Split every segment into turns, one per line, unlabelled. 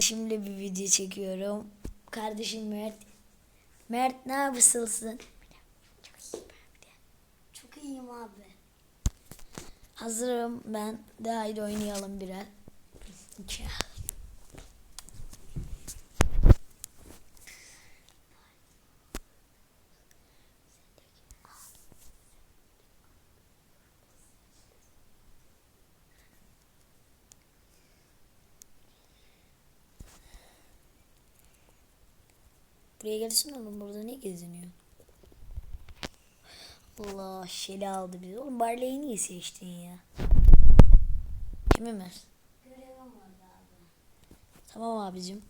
Şimdi bir video çekiyorum. Kardeşim Mert. Mert ne yapıyorsun?
Çok iyiyim abi.
Hazırım ben. De haydi oynayalım birer. İki. Buraya gelsin oğlum burada ne geziniyor? Allah şeli aldı bizi. Oğlum Barley'i niye seçtin ya? Kim Ömer? Tamam abicim.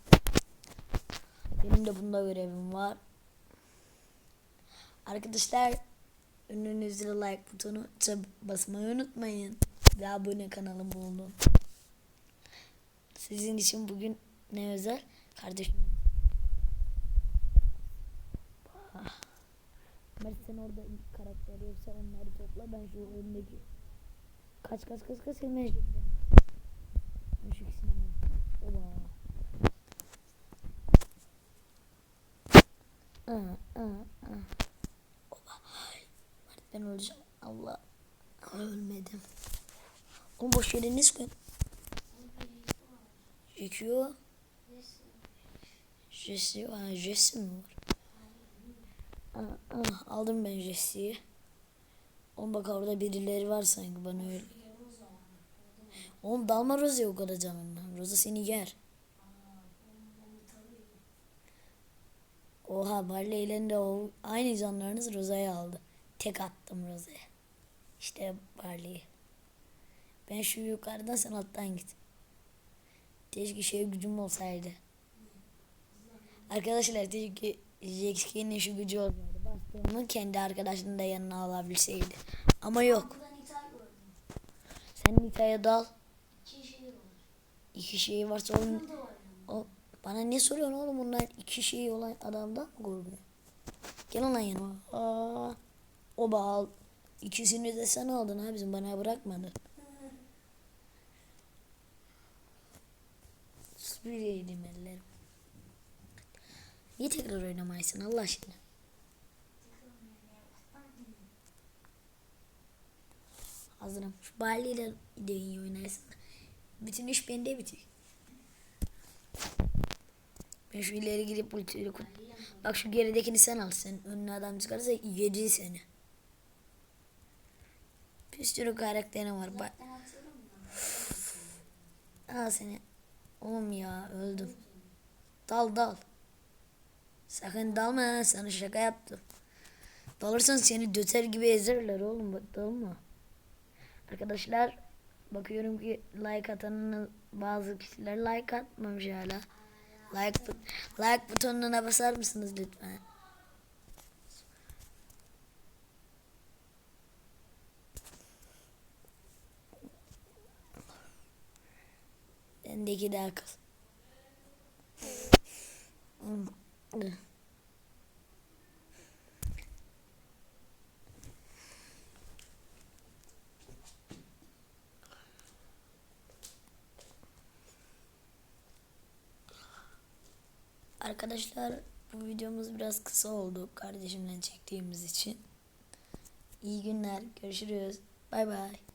Benim de bunda görevim var. Arkadaşlar önünüzde like butonu basmayı unutmayın. Ve abone kanalım olun. Sizin için bugün ne özel? Kardeşim. Mert sen orada ilk karakteri yoksa onları topla ben şu önündeki kaç kaç kaç kaç hemen şu ikisini. Oba. Aa, aa, aa. Oba. Mert ben öleceğim. Allah. Ölmedim. Oğlum boş yere ne sıkıyorsun? Çekiyor. Jesse var. Jesse mi var? Aa, aldım ben Jesse'yi. Oğlum bak orada birileri var sanki bana öyle. Oğlum dalma Rose'ye o kadar canından. Rose seni yer. Oha Barley ile de o aynı canlarınız Rose'ye aldı. Tek attım Rose'ye. İşte Barley'i. Ben şu yukarıdan sen alttan git. Keşke şey gücüm olsaydı. Arkadaşlar keşke Jack'in şu gücü olsaydı. Bastığımı kendi arkadaşını da yanına alabilseydi. Ama yok. Sen Nita'ya dal.
İki şey
varsa
yani.
o, bana ne soruyorsun oğlum bunlar iki şeyi olan adamdan mı korkuyor? Gel lan yanıma. Aa, o al. İkisini de sen aldın abicim bana bırakmadın. Süpüreydim ellerim. Niye tekrar oynamayasın Allah aşkına? Hazırım. Şu Bali'yle de iyi oynarsın. Bütün iş bende bitiyor. Ben şu ileri gidip ultiyle kut. Bak şu geridekini sen al. Sen önüne adam çıkarsa yedi seni. Bir sürü karakterin var. Bak. Al seni. Oğlum ya öldüm. Dal dal. Sakın dalma. Sana şaka yaptım. Dalırsan seni döter gibi ezerler oğlum. Bak dalma. Arkadaşlar bakıyorum ki like atanın bazı kişiler like atmamış hala. Like but like butonuna basar mısınız lütfen? Bendeki de akıl. Arkadaşlar bu videomuz biraz kısa oldu kardeşimle çektiğimiz için. İyi günler. Görüşürüz. Bay bay.